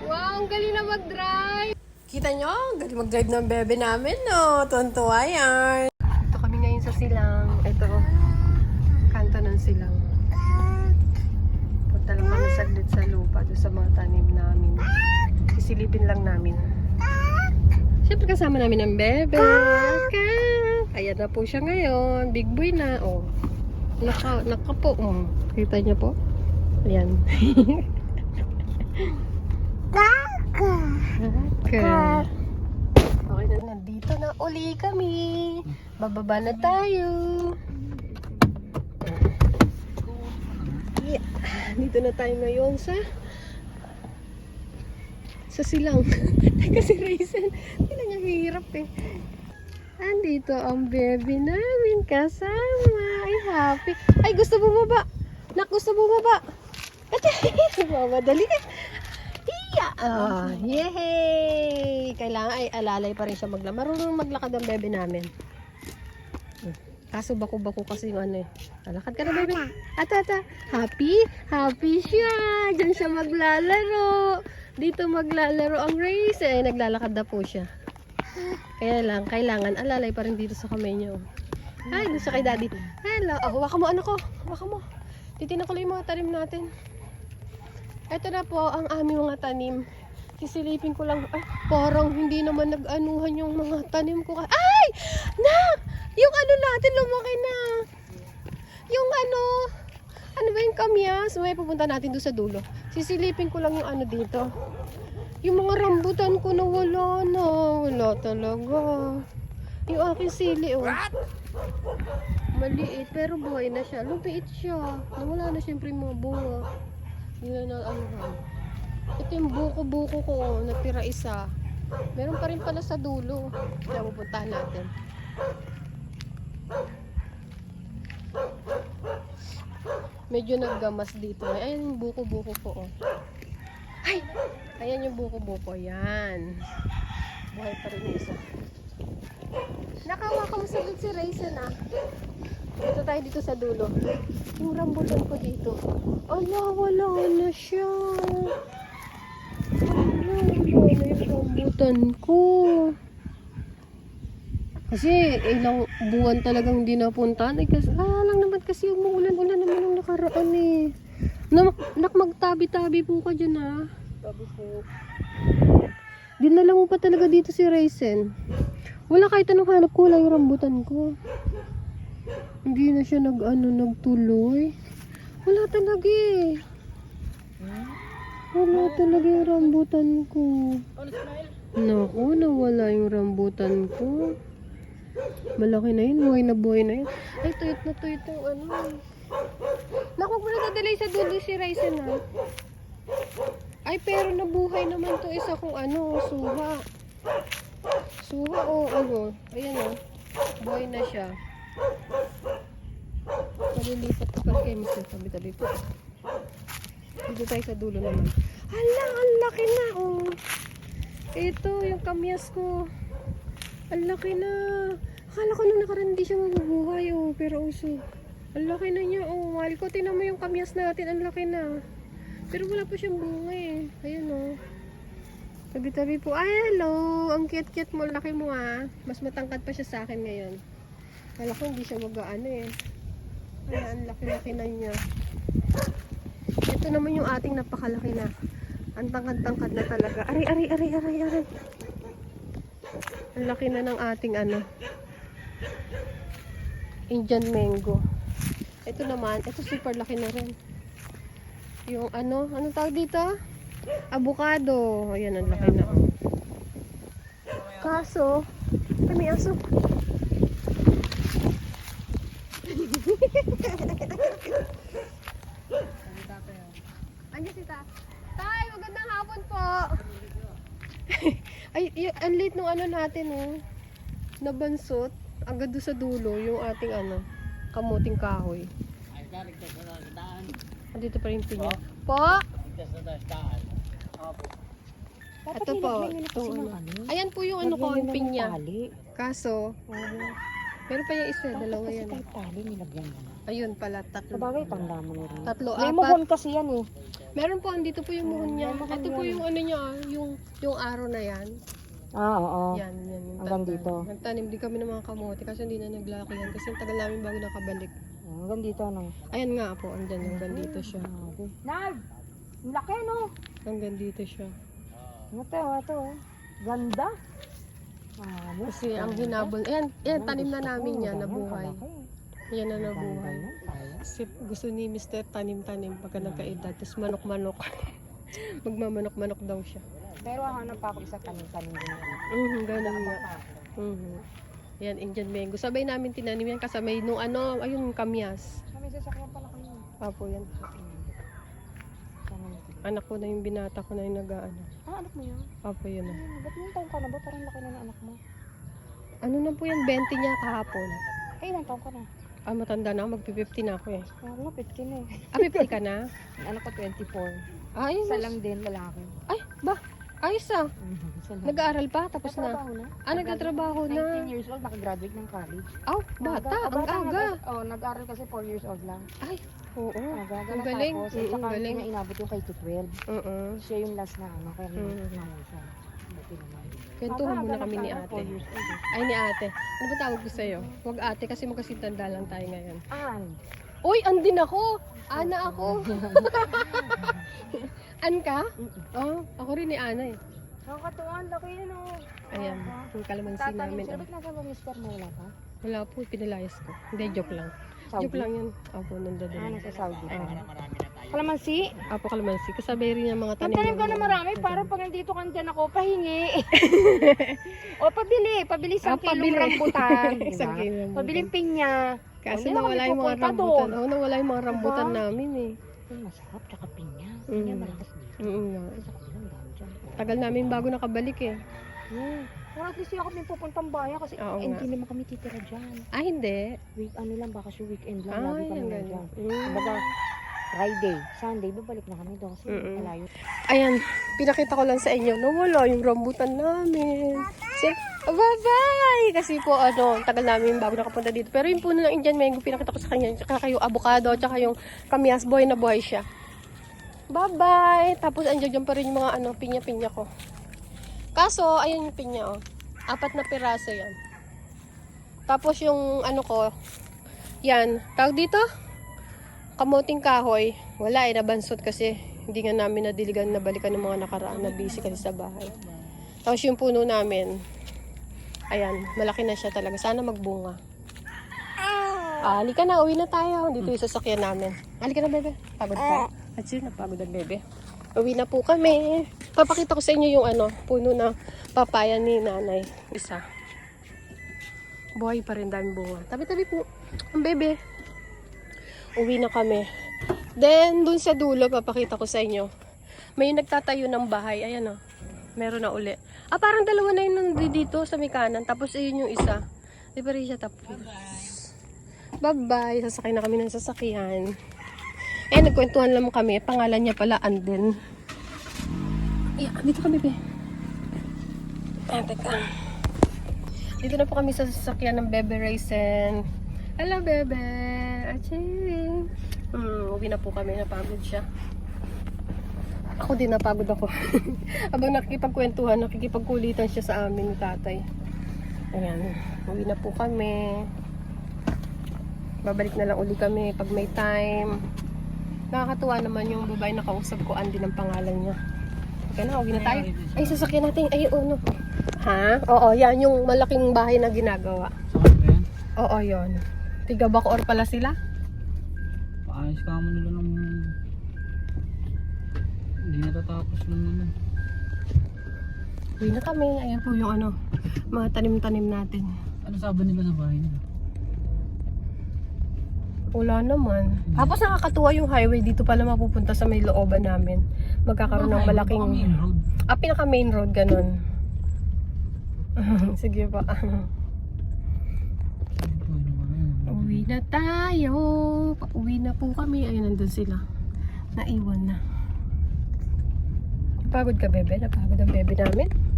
Wow, ang galing na mag-drive. Kita nyo, ang galing mag-drive ng bebe namin, no? Tuwan-tuwa yan. Ito kami ngayon sa silang. Ito, kanto ng silang. Punta lang kami saglit sa lupa, doon sa mga tanim namin. Sisilipin lang namin. Siyempre kasama namin ang bebe. Kak! Ayan na po siya ngayon. Big boy na. Oh. Naka, naka po. Oh. Kita niyo po? Ayan. Kaka. Okay na, nandito na uli kami. Bababa na tayo. Yeah. Dito na tayo ngayon sa sa silang. Teka si Raisin. Hindi niya hirap eh. Andito ang baby namin kasama. Ay, happy. Ay, gusto bumaba. Nak, gusto bumaba. Ate, mamadali ka. Ah, yehey! Kailangan ay alalay pa rin siya maglakad. Marunong maglakad ang bebe namin. Kaso bako-bako kasi yung ano eh. Alakad ka na, baby. Ata, ata. Happy? Happy siya. Diyan siya maglalaro. Dito maglalaro ang race. Eh, naglalakad na po siya. Kaya lang, kailangan alalay pa rin dito sa kamay niyo. Ay, siya kay daddy. Hello. Oh, hawakan mo, anak ko. Hawakan mo. Titignan ko lang yung mga tanim natin. Ito na po ang aming mga tanim. Sisilipin ko lang. Ay, parang hindi naman nag-anuhan yung mga tanim ko. Ay! Na! Yung ano natin lumaki na. Yung ano, ano ba yung kamyas? May pupunta natin doon sa dulo. Sisilipin ko lang yung ano dito. Yung mga rambutan ko na wala na. Wala talaga. Yung aking sili, oh. Maliit, pero buhay na siya. Lupiit siya. Nawala na siyempre mga bunga. Yun na ano. Ito yung buko-buko ko, oh, natira isa. Meron pa rin pala sa dulo. Kaya pupuntahan natin. Medyo naggamas dito. Ayan yung buko-buko ko, oh. Ay! Ayan yung buko-buko. Yan. Buhay pa rin isa. Nakawa ka mo saglit si Raisin, ah. Dito tayo dito sa dulo. Yung rambutan ko dito. Ala, wala na siya. Ala, wala na yung rambutan ko. Kasi ilang buwan talagang hindi napuntahan. Eh, kasi, ah, lang naman kasi umuulan-ulan naman yung nakaraan eh. Nak, nak magtabi-tabi po ka dyan ah. Sabi po, Dinala mo pa talaga dito si Raisin. Wala kahit anong hanap ko, wala yung rambutan ko. Hindi na siya nag, ano, nagtuloy. Wala talaga eh. Wala talaga yung rambutan ko. oh. Naku, nawala yung rambutan ko. Malaki na yun, buhay na buhay na yun. Ay, tuyot na tuyot yung ano. Naku, huwag mo na dadalay sa dulo si Raisin ha. Ay, pero nabuhay naman to isa kong ano, suha. Suha o ano. Ayan o. Buhay na siya. Malilipat ko pala kay Mr. Tabi-tabi po. Dito tayo sa dulo naman. Hala, ang laki na oh. Ito, yung kamyas ko. Ang laki na. Akala ko nung nakaraan hindi siya mabubuhay oh. Pero uso. Ang laki na niya oh. Mahal ko, tingnan mo yung kamyas natin. Ang laki na. Pero wala pa siyang bunga eh. Ayan oh. Tabi-tabi po. Ay, hello. Ang cute-cute mo. Laki mo ah. Mas matangkad pa siya sa akin ngayon. Kala ko hindi siya mag-ano eh. Ay, ang laki-laki na niya. Ito naman yung ating napakalaki na. Ang tangkad-tangkad na talaga. Aray, aray, aray, aray, aray. Ang laki na ng ating ano. Indian mango. Ito naman, ito super laki na rin. Yung ano, anong tawag dito? Avocado. Ayan, ang laki na. Kaso, may aso. Ay, y- ang late nung ano natin oh. Nabansot. Agad doon sa dulo yung ating ano, kamuting kahoy. Ay, ka sa daan. Andito pa rin pinya. Po? Dito sa daan. Opo. Ito po. Itong ano. Ayan po yung ano ko, yung pinya. Kaso, Meron pa yung isa, dalawa Kasi yan. kahit tali, nilagyan mo na. Ayun pala, tatlo. Sabagay, tanda mo na rin. Tatlo, May apat. muhon kasi yan eh. Meron po, andito po yung muhon niya. Muhon Ito po yan. yung ano niya, ah, yung, yung araw na yan. Ah, oo. Yan, yan. Yung Hanggang tanda. dito. Nagtanim din kami ng mga kamote kasi hindi na naglaki yan. Kasi ang tagal namin bago nakabalik. Ah, Hanggang dito, no? Ayan nga po, andyan, hanggang dito siya. Grabe. Nag! Ang laki, no? Hanggang dito siya. Ito, ito. oh. Ganda. Ah? Kasi ang hinabol, ayan, ayan, tanim na namin yan, nabuhay. Yan na nabuhay. yan. Kasi gusto ni Mr. tanim-tanim pagka nagkaedad. Tapos manok-manok. Magmamanok-manok daw siya. Pero hanap pa ako isa tanim-tanim din. Mhm, ganun nga. Mhm. Yan, Indian mango. Sabay namin tinanim yan kasama nung ano, ayun, kamyas. Kami sasakyan pala kayo. Apo yan. Anak ko na yung binata ko na yung nag-ano. Ah, anak mo yan? Apo yun. ah. Ay, ba't ilang taon ka na ba? Parang laki na ng anak mo. Ano na po yan, 20 niya kahapon. Ay, ilang taon ka na? Ah, matanda na ako, magpi-50 na ako eh. Kaya nga, 15 na eh. Ah, 50 ka na? Anak ko 24. Ah, ayun. Isa lang din, lalaki. Ay, ba? Ayos ah. Nag-aaral pa, tapos na. Nagtatrabaho na? Ah, nagtatrabaho na. 19 years old, nakagraduate ng college. Aw, bata, Aga- ang bata, aga. nag- Oh, nag-aral kasi 4 years old lang. Ay, oo. Aga, Ang galing. Tapos, Mm, saka ang galing. hindi niya inabot yung kay to 12. Oo. Siya yung last na ano, kaya Mm. mm. siya. Buti naman. Kwentuhan muna kami ni ate. four years old eh. Ay, ni ate. Ano ba tawag ko sa'yo? Huwag ate kasi magkasintanda lang tayo ngayon. An. Uy, andin ako! Ana ako! An ka? Oo, ako rin ni Ana eh. Nakakatuwa, ang laki yun oh. Ayan, yung kalamansi Tatanim namin. siya. oh. Ba't nasa mister mo wala pa? Wala po, pinalayas ko. Hindi, joke lang. Saudi? Joke lang yun. Apo, nandun Ah, din. nasa Saudi pa. Ah. Marami na tayo. Kalamansi? Apo, kalamansi. Kasabay rin yung mga tanim. Magtanim ka na namin. marami para pag nandito ka dyan ako, pahingi. o pabili, pabili Ah, isang kilong pabili. rambutan. diba? Isang kilong rambutan. Pabili pinya. Kasi Hindi na nawala yung mga pupunta rambutan. Oo, nawala yung mga rambutan Diba? namin eh. Ay, masarap, tsaka pinya. Pinya Mm. malakas dito. Oo nga. Sa kabilang dami dyan. Tagal namin bago nakabalik eh. Hmm. Pero at least ako may pupuntang bayan kasi Oo eh, nga. hindi naman kami titira dyan. Ah, hindi. Week, ano lang, baka siya weekend lang. Ay, lagi kami ang galing. Mm. Kumbaga, Friday, Sunday, babalik na kami doon kasi Mm-mm. malayo. Ayan, pinakita ko lang sa inyo na wala yung rambutan namin. Say, bye-bye! Kasi po, ano, tagal namin bago nakapunta dito. Pero yung puno ng Indian mango, pinakita ko sa kanya. Tsaka yung avocado, tsaka yung kamyas, boy na buhay siya. Bye-bye! Tapos, andyan dyan pa rin yung mga, ano, pinya-pinya ko. Kaso, ayan yung pinya, oh. Apat na piraso yan. Tapos yung, ano ko, yan, tawag dito? kamuting kahoy, wala eh, nabansot kasi hindi nga namin nadiligan na balikan ng mga nakaraan na busy kasi sa bahay. Tapos yung puno namin, ayan, malaki na siya talaga. Sana magbunga. Ah, halika na, uwi na tayo. Dito yung sasakyan namin. Halika na, bebe. Pagod ka? At yun, napagod ang bebe. Uwi na po kami. Papakita ko sa inyo yung ano, puno na papaya ni nanay. Isa. Buhay pa rin dami bunga. Tabi-tabi po. Ang bebe. Uwi na kami. Then, dun sa dulo, papakita ko sa inyo. May nagtatayo ng bahay. Ayan o. Meron na uli. Ah, parang dalawa na yun dito sa may kanan. Tapos, ayun yung isa. Di ba rin siya tapos? Bye-bye. Sasakay na kami ng sasakyan. Eh, nagkwentuhan lang kami. Pangalan niya pala, Anden. Yeah, dito kami, be. Ah, teka. Dito na po kami sa sasakyan ng Bebe Raisin. Hello, Bebe. Aching. Hmm, uwi na po kami. Napagod siya. Ako din napagod ako. Habang nakikipagkwentuhan, nakikipagkulitan siya sa amin ni tatay. Ayan. Uwi na po kami. Babalik na lang uli kami pag may time. Nakakatuwa naman yung babae na kausap ko, Andy ng pangalan niya. Okay na, uwi na tayo. Ay, sasakyan natin. Ay, ano. Ha? Oo, yan yung malaking bahay na ginagawa. Ba? Oo, yon. Tiga Bacoor pala sila. Paayos ka mo nila ng... Hindi natatapos ng ano. Uwi na kami. Ayan po yung ano, mga tanim-tanim natin. Ano sabi nila sa bahay nila? Wala naman. Tapos nakakatuwa yung highway dito pala mapupunta sa may looban namin. Magkakaroon ng Baka malaking... main road. Ah, pinaka main road, ganun. Sige pa. Uwi na tayo. Pauwi na po kami. Ayun, nandun sila. Naiwan na. Napagod ka, bebe? Napagod ang bebe namin?